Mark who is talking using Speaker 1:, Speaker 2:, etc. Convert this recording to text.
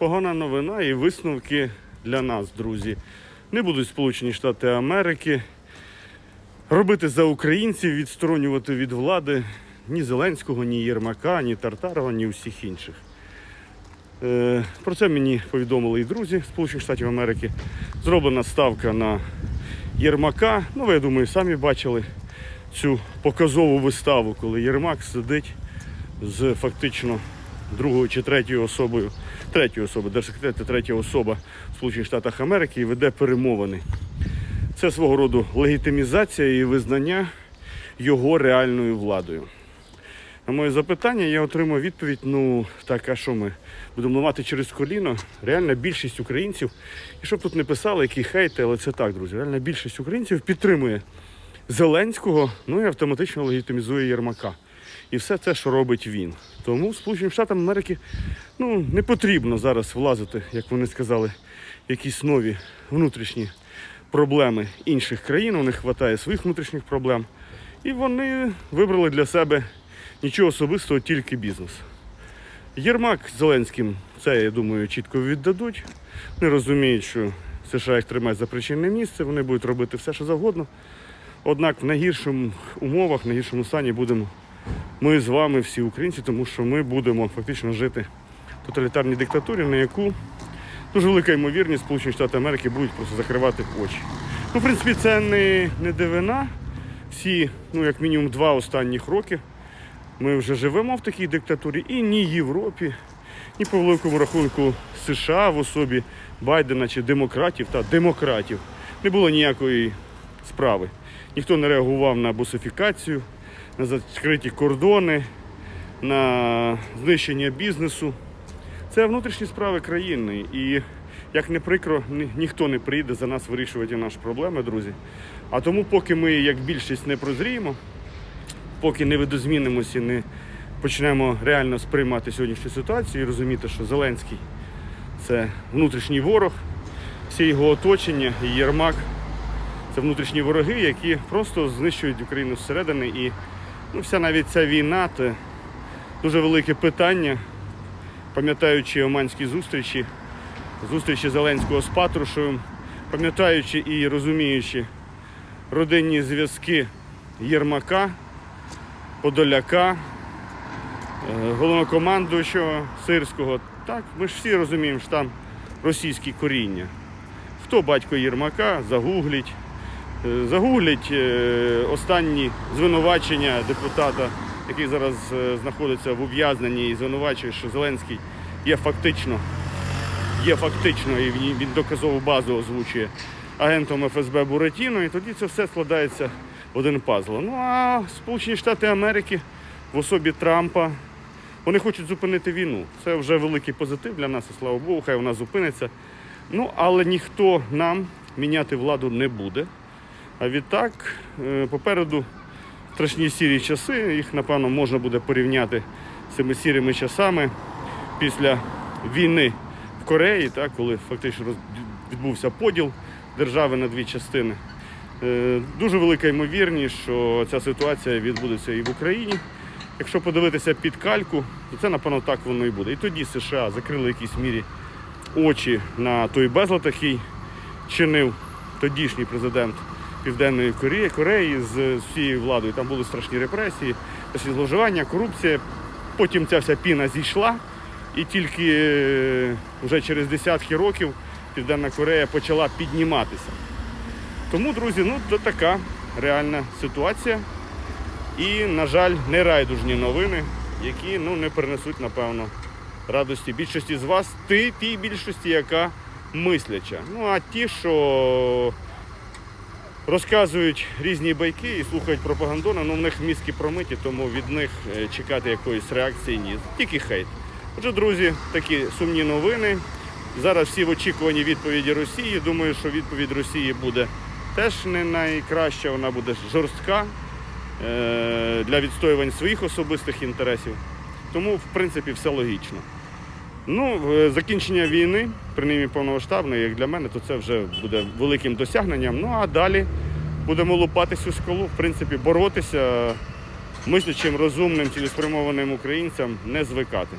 Speaker 1: погана новина і висновки для нас, друзі. Не будуть Сполучені Штати Америки робити за українців, відсторонювати від влади ні Зеленського, ні Єрмака, ні Тартарова, ні усіх інших. Е, Про це мені повідомили і друзі Сполучених Штатів Америки. Зроблена ставка на Єрмака. Ну, ви, я думаю, самі бачили цю показову виставу, коли Єрмак сидить з фактично другою чи третьою особою, третьою особою, держсекретар це третя особа в Штатах Америки і веде перемовини. Це свого роду легітимізація і визнання його реальною владою. На моє запитання я отримав відповідь: ну так, а що ми будемо ламати через коліно? Реальна більшість українців, і щоб тут не писали, які хейти, але це так, друзі. Реальна більшість українців підтримує Зеленського, ну і автоматично легітимізує Єрмака. І все це, що робить він. Тому Сполученим Штатам Америки ну, не потрібно зараз влазити, як вони сказали, якісь нові внутрішні проблеми інших країн. У них вистачає своїх внутрішніх проблем. І вони вибрали для себе нічого особистого, тільки бізнес. Єрмак з Зеленським це, я думаю, чітко віддадуть. Вони розуміють, що США їх тримають за причинне місце, вони будуть робити все, що завгодно. Однак в найгірших умовах, в найгіршому стані будемо ми з вами, всі українці, тому що ми будемо фактично жити в тоталітарній диктатурі, на яку дуже велика ймовірність Сполучені Штати Америки будуть просто закривати очі. Ну, в принципі, це не, не дивина. Всі, ну як мінімум, два останніх роки ми вже живемо в такій диктатурі і ні Європі, ні по великому рахунку США в особі Байдена чи демократів та демократів не було ніякої справи. Ніхто не реагував на босифікацію, на закриті кордони, на знищення бізнесу. Це внутрішні справи країни. І як не прикро, ні- ніхто не прийде за нас вирішувати наші проблеми, друзі. А тому, поки ми, як більшість, не прозріємо, поки не видозмінимося не почнемо реально сприймати сьогоднішню ситуацію і розуміти, що Зеленський це внутрішній ворог, всі його оточення і Єрмак це внутрішні вороги, які просто знищують Україну зсередини. І ну, вся навіть ця війна це дуже велике питання, пам'ятаючи оманські зустрічі, зустрічі Зеленського з Патрушевим, пам'ятаючи і розуміючи родинні зв'язки Єрмака, Подоляка, е, головнокомандуючого Сирського. Так, ми ж всі розуміємо, що там російські коріння. Хто батько Єрмака, загугліть. Е, Загугліть е, останні звинувачення депутата, який зараз е, знаходиться в ув'язненні і звинувачує, що Зеленський є фактично, є фактично, і він- доказову базу озвучує агентом ФСБ Буратіно, і тоді це все складається в один пазл. Ну а Сполучені Штати Америки в особі Трампа вони хочуть зупинити війну. Це вже великий позитив для нас, і слава Богу, хай вона зупиниться. Ну, але ніхто нам міняти владу не буде. А відтак, е, попереду страшні сірі часи, їх, напевно, можна буде порівняти з цими сірими часами після війни в Кореї, так, коли фактично відбувся поділ держави на дві частини. Е, Дуже велика ймовірність, що ця ситуація відбудеться і в Україні. Якщо подивитися під кальку, то це, напевно, так воно і буде. І тоді США закрили в якійсь мірі очі на той безлад, який чинив тодішній президент Південної Кореї, Кореї з всією владою. Там були страшні репресії, страшні зловживання, корупція. Потім ця вся піна зійшла, і тільки е, вже через десятки років Південна Корея почала підніматися. Тому, друзі, ну то така реальна ситуація. І, на жаль, не райдужні новини, які ну, не принесуть, напевно, радості більшості з вас, ти, тій більшості, яка мисляча. Ну а ті, що розказують різні байки і слухають пропагандони, ну в них мізки промиті, тому від них е, чекати якоїсь реакції ні. Тільки хейт. Отже, друзі, такі сумні новини. Зараз всі в очікуванні відповіді Росії. Думаю, що відповідь Росії буде теж не найкраща, вона буде жорстка е, для відстоювань своїх особистих інтересів. Тому, в принципі, все логічно. Ну, е, закінчення війни, принаймні повномасштабної, як для мене, то це вже буде великим досягненням. Ну а далі будемо лупатись у скалу, в принципі, боротися мислячим, розумним, цілеспрямованим українцям, не звикати.